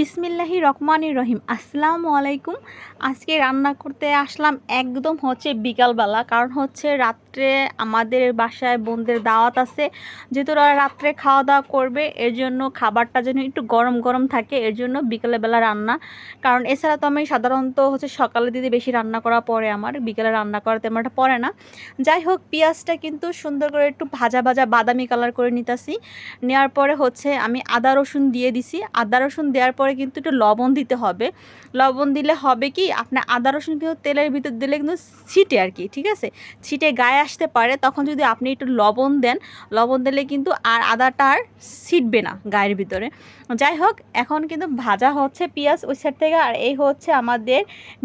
বিসমিল্লাহি রহমানির রহিম। আসসালামু আলাইকুম। আজকে রান্না করতে আসলাম একদম হচ্ছে বিকালবেলা, কারণ হচ্ছে রাত্রে আমাদের বাসায় বোনদের দাওয়াত আছে। যেহেতু ওরা রাত্রে খাওয়া দাওয়া করবে, এর জন্য খাবারটা যেন একটু গরম গরম থাকে, এর জন্য বিকালবেলা রান্না। কারণ এছাড়া তো আমি সাধারণত হচ্ছে সকালের দিদি বেশি রান্না করা পরে আমার, বিকেলে রান্না করা তেমন একটা পড়ে না। যাই হোক, পেঁয়াজটা কিন্তু সুন্দর করে একটু ভাজা ভাজা বাদামি কালার করে নিতেছি। নেওয়ার পরে হচ্ছে আমি আদা রসুন দিয়ে দিছি। আদা রসুন দেওয়ার পরে কিন্তু একটু লবণ দিতে হবে। লবণ দিলে হবে কি, আপনার আদা, রসুন কিন্তু তেলের ভিতর দিলে কিন্তু ছিটে আর কি, ঠিক আছে? ছিটে গায়ে আসতে পারে, তখন যদি আপনি একটু লবণ দেন, লবণ দিলে কিন্তু আর আদাটা আর ছিটবে না গায়ের ভিতরে। যাই হোক, এখন কিন্তু ভাজা হচ্ছে পেঁয়াজ ওই সাইড থেকে, আর এই হচ্ছে আমাদের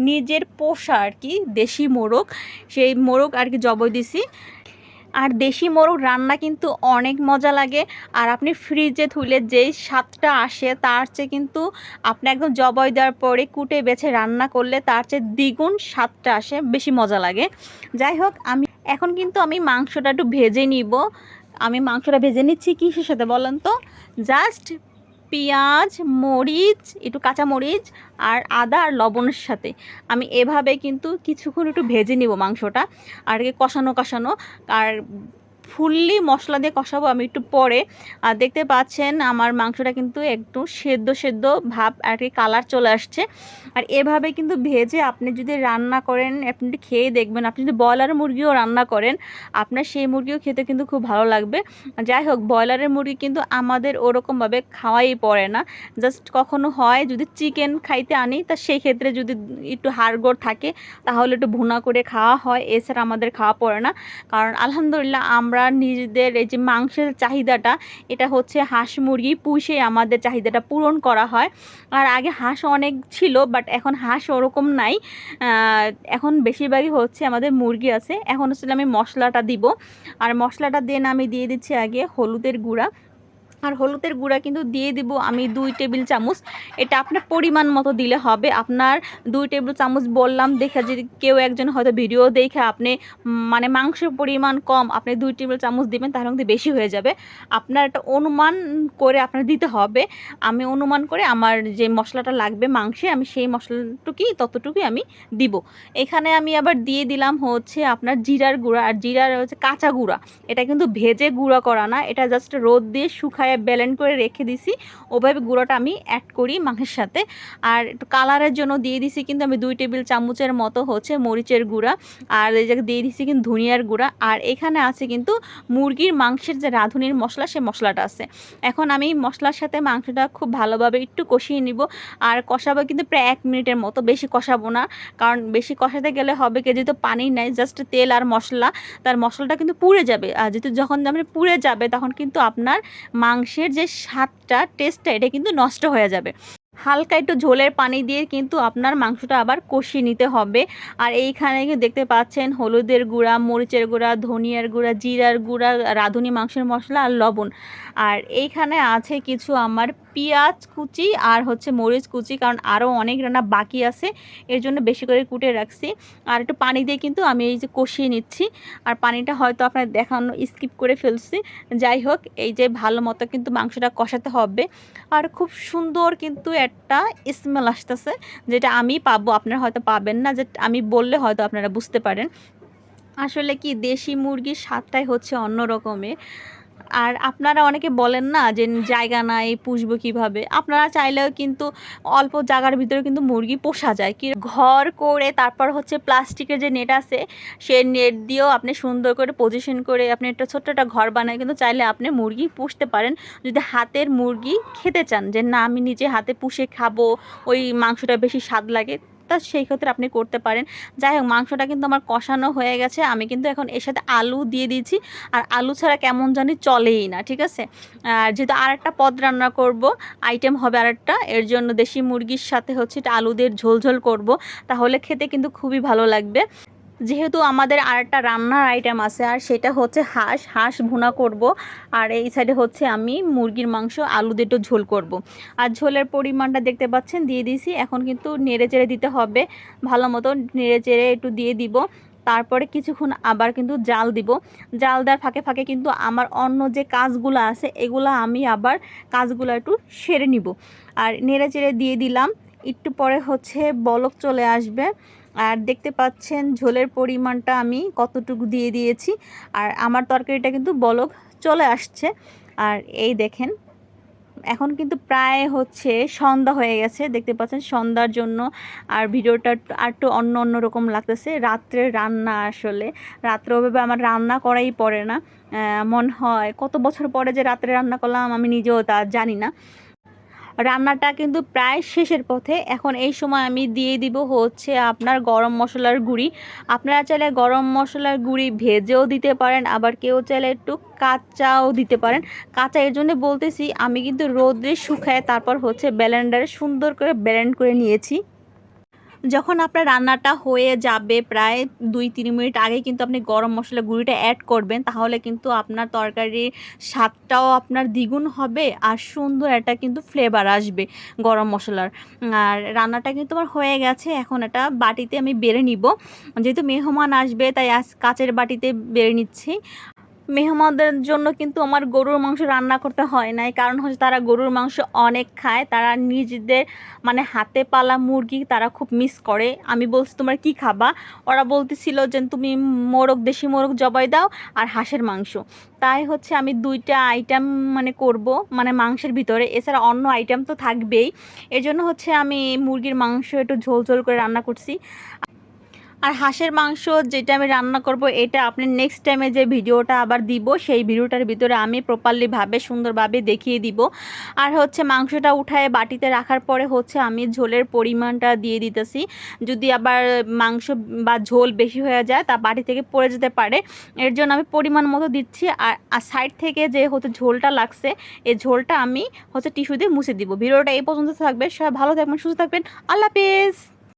নিজের পোষা আর কি দেশি মোরগ। সেই মোরগ আর কি জবই দিছি। আর দেশি মোরগ রান্না কিন্তু অনেক মজা লাগে। আর আপনি ফ্রিজে থুলে যেই স্বাদটা আসে, তার চেয়ে কিন্তু আপনি একদম জবাই দেওয়ার পরে কুটে বেছে রান্না করলে তার চেয়ে দ্বিগুণ স্বাদটা আসে, বেশি মজা লাগে। যাই হোক, আমি এখন কিন্তু আমি মাংসটা একটু ভেজে নিব। আমি মাংসটা ভেজে নিচ্ছি কিসের সাথে বলেন তো? জাস্ট পেঁয়াজ, মরিচ, একটু কাঁচা মরিচ আর আদা আর লবণের সাথে। আমি এভাবে কিন্তু কিছুক্ষণ একটু ভেজে নিব মাংসটা। আর কষানো কষানো। আর ফুললি মশলা দিয়ে কষাবো, আমি একটু পরে। আর দেখতে পাচ্ছেন আমার মাংসটা কিন্তু একটু সেদ্ধ সেদ্ধ ভাব আর কি কালার চলে আসছে। আর এভাবে কিন্তু ভেজে আপনি যদি রান্না করেন, আপনি একটু খেয়ে দেখবেন, আপনি যদি ব্রয়লার মুরগিও রান্না করেন, আপনার সেই মুরগিও খেতে কিন্তু খুব ভালো লাগবে। যাই হোক, ব্রয়লারের মুরগি কিন্তু আমাদের ওরকমভাবে খাওয়াই পড়ে না। জাস্ট কখনো হয় যদি চিকেন খাইতে আনি, তা সেই ক্ষেত্রে যদি একটু হাড়গোড় থাকে, তাহলে একটু ভুনা করে খাওয়া হয়। এছাড়া আমাদের খাওয়া পড়ে না। কারণ আলহামদুলিল্লাহ আমরা নিজেদের এই যে মাংসের চাহিদাটা, এটা হচ্ছে হাঁস মুরগি পুষে আমাদের চাহিদাটা পূরণ করা হয়। আর আগে হাঁস অনেক ছিল বাট এখন হাঁস ওরকম নাই। এখন বেশিরভাগই হচ্ছে আমাদের মুরগি আছে। এখন আসলে আমি মশলাটা দিব। আর মশলাটা দেন আমি দিয়ে দিচ্ছি আগে হলুদের গুঁড়া। আর হলুদের গুঁড়া কিন্তু দিয়ে দিব আমি দুই টেবিল চামচ। এটা আপনার পরিমাণ মতো দিলে হবে। আপনার দুই টেবিল চামচ বললাম, দেখে যদি কেউ একজন হয়তো ভিডিও দেখে আপনি মানে মাংসের পরিমাণ কম, আপনি দুই টেবিল চামচ দিবেন, তাহলে কিন্তু বেশি হয়ে যাবে। আপনার একটা অনুমান করে আপনার দিতে হবে। আমি অনুমান করে আমার যে মশলাটা লাগবে মাংসে, আমি সেই মশলাটুকুই, ততটুকুই আমি দিব। এখানে আমি আবার দিয়ে দিলাম হচ্ছে আপনার জিরার গুঁড়া। আর জিরার হচ্ছে কাঁচা গুঁড়া। এটা কিন্তু ভেজে গুঁড়া করা না। এটা জাস্ট রোদ দিয়ে শুকায় ব্যালেন্ড করে রেখে দিছি। ওভাবে গুঁড়োটা আমি অ্যাড করি মাংসের সাথে। আর একটু কালারের জন্য দিয়ে দিছি কিন্তু আমি দুই টেবিল চামচের মতো হচ্ছে মরিচের গুঁড়া। আর এই জায়গায় দিয়ে দিছি কিন্তু ধনিয়ার গুঁড়া। আর এখানে আছে কিন্তু মুরগির মাংসের যে রাঁধুনির মশলা সে মশলাটা আছে। এখন আমি মশলার সাথে মাংসটা খুব ভালোভাবে একটু কষিয়ে নিব। আর কষাবো কিন্তু প্রায় এক মিনিটের মতো। বেশি কষাবো না। কারণ বেশি কষাতে গেলে হবে কি যেহেতু পানি নেই জাস্ট তেল আর মশলা, তার মশলাটা কিন্তু পুড়ে যাবে। আর যেহেতু যখন আপনি পুড়ে যাবে, তখন কিন্তু আপনার মাংসের যে স্বাদটা টেস্টটা এটা কিন্তু নষ্ট হয়ে যাবে। হালকা একটু ঝোলের পানি দিয়ে কিন্তু আপনার মাংসটা আবার কষিয়ে নিতে হবে। আর এইখানে কিন্তু দেখতে পাচ্ছেন হলুদের গুঁড়া, মরিচের গুঁড়া, ধনিয়ার গুঁড়া, জিরার গুঁড়া, রাঁধুনি মাংসের মশলা আর লবণ। আর এইখানে আছে কিছু আমার পেঁয়াজ কুচি আর হচ্ছে মরিচ কুচি, কারণ আরও অনেক রান্না বাকি আছে, এর জন্য বেশি করে কুটে রাখছি। আর একটু পানি দিয়ে কিন্তু আমি এই যে কষিয়ে নিচ্ছি। আর পানিটা হয়তো আপনার দেখানো, স্কিপ করে ফেলছি। যাই হোক, এই যে ভালো মতো কিন্তু মাংসটা কষাতে হবে। আর খুব সুন্দর কিন্তু একটা স্মেল আসতেছে, যেটা আমি পাবো, আপনারা হয়তো পাবেন না, যে আমি বললে হয়তো আপনারা বুঝতে পারেন। আসলে কি, দেশি মুরগির স্বাদটাই হচ্ছে অন্য রকমের আর আপনারা অনেকে বলেন না যে জায়গা নাই, পুষবো কীভাবে? আপনারা চাইলেও কিন্তু অল্প জায়গার ভিতরে কিন্তু মুরগি পোষা যায়। কি ঘর করে তারপর হচ্ছে প্লাস্টিকের যে নেট আছে সেই নেট দিয়েও আপনি সুন্দর করে পজিশন করে আপনি একটা ছোট্ট একটা ঘর বানায় কিন্তু চাইলে আপনি মুরগি পুষতে পারেন। যদি হাতের মুরগি খেতে চান, যে না আমি নিজে হাতে পুষে খাব, ওই মাংসটা বেশি স্বাদ লাগে তা সেই ক্ষেত্রে আপনি করতে পারেন। যাই হোক মাংসটা কিন্তু আমার কষানো হয়ে গেছে। আমি কিন্তু এখন এর সাথে আলু দিয়ে দিয়েছি। আর আলু ছাড়া কেমন জানি চলেই না, ঠিক আছে? আর যেহেতু আর একটা পদ রান্না করব আইটেম হবে আর একটা এর জন্য দেশি মুরগির সাথে হচ্ছে এটা আলুদের ঝোলঝোল ঝোল ঝোল করব। তাহলে খেতে কিন্তু খুবই ভালো লাগবে। যেহেতু আমাদের আরেকটা রান্নার আইটেম আছে, আর সেটা হচ্ছে হাঁস। হাঁস ভুনা করব, আর এই সাইডে হচ্ছে আমি মুরগির মাংস, আলু দিয়ে একটু ঝোল করব। আর ঝোলের পরিমাণটা দেখতে পাচ্ছেন, দিয়ে দিয়েছি। এখন কিন্তু নেড়ে চেড়ে দিতে হবে। ভালো মতো নেড়ে চেড়ে একটু দিয়ে দিব। তারপরে কিছুক্ষণ আবার কিন্তু জাল দিব। জাল দেওয়ার ফাঁকে ফাঁকে কিন্তু আমার অন্য যে কাজগুলো আছে, এগুলো আমি আবার কাজগুলো একটু সেরে নিব। আর নেড়ে চেড়ে দিয়ে দিলাম। একটু পরে হচ্ছে বলক চলে আসবে। আর দেখতে পাচ্ছেন ঝোলের পরিমাণটা আমি কতটুকু দিয়ে দিয়েছি। আর আমার তরকারিটা কিন্তু বলক চলে আসছে। আর এই দেখেন, এখন কিন্তু প্রায় হচ্ছে সন্ধ্যা হয়ে গেছে, দেখতে পাচ্ছেন সন্ধ্যার জন্য। আর ভিডিওটা আর একটু অন্য অন্য রকম লাগতেছে। রাত্রে রান্না আসলে। রাত্রে ওভাবে আমার রান্না করাই পড়ে না। মনে হয়, কত বছর পরে যে রাত্রে রান্না করলাম আমি নিজেও তা জানি না। রান্নাটা কিন্তু প্রায় শেষের পথে। এখন এই সময় আমি দিয়ে দিব হচ্ছে আপনার গরম মশলার গুঁড়ি। আপনারা চাইলে গরম মশলার গুঁড়ি ভেজেও দিতে পারেন, আবার কেউ চাইলে একটু কাঁচাও দিতে পারেন। কাঁচা এর জন্য বলতেছি, আমি কিন্তু রোদে শুকায় তারপর হচ্ছে ব্যালেন্ডারে সুন্দর করে ব্যালেন্ড করে নিয়েছি। যখন আপনার রান্নাটা হয়ে যাবে প্রায় দুই, তিন মিনিট আগে কিন্তু আপনি গরম মশলা গুঁড়িটা অ্যাড করবেন, তাহলে কিন্তু আপনার তরকারির স্বাদটাও আপনার দ্বিগুণ হবে আর সুন্দর একটা কিন্তু ফ্লেভার আসবে গরম মশলার। আর রান্নাটা কিন্তু আমার হয়ে গেছে, এখন এটা বাটিতে আমি বেড়ে নিব। যেহেতু মেহমান আসবে, তাই আজ কাচের বাটিতে বেড়ে নিচ্ছি। মেহমানদের জন্য কিন্তু আমার গরুর মাংস রান্না করতে হয় নাই। কারণ হচ্ছে তারা গরুর মাংস অনেক খায়। তারা নিজেদের মানে হাতে পালা মুরগি তারা খুব মিস করে। আমি বলছি, তোমার কি খাবা? ওরা বলতেছিল যে, তুমি মোরগ, দেশি মোরগ জবাই দাও আর হাঁসের মাংস। তাই হচ্ছে আমি দুইটা আইটেম মানে করব মানে মাংসের ভিতরে। এছাড়া অন্য আইটেম তো থাকবেই। এজন্য হচ্ছে আমি মুরগির মাংস একটু ঝোল ঝোল করে রান্না করছি। আর হাঁসের মাংস যেটা আমি রান্না করব, এটা আপনি নেক্সট টাইমে যে ভিডিওটা আবার দিব, সেই ভিডিওটার ভিতরে আমি প্রপারলিভাবে সুন্দরভাবে দেখিয়ে দিব। আর হচ্ছে মাংসটা উঠায় বাটিতে রাখার পরে হচ্ছে আমি ঝোলের পরিমাণটা দিয়ে দিতেছি। যদি আবার মাংস বা ঝোল বেশি হয়ে যায়, তা বাটি থেকে পড়ে যেতে পারে। এর জন্য আমি পরিমাণ মতো দিচ্ছি। আর সাইড থেকে যে হচ্ছে ঝোলটা লাগছে, এই ঝোলটা আমি হচ্ছে টিস্যু দিয়ে মুছে দিব। ভিডিওটা এই পর্যন্ত থাকবে। সবাই ভালো থাকবেন, সুস্থ থাকবেন। আল্লাহ হাফিজ।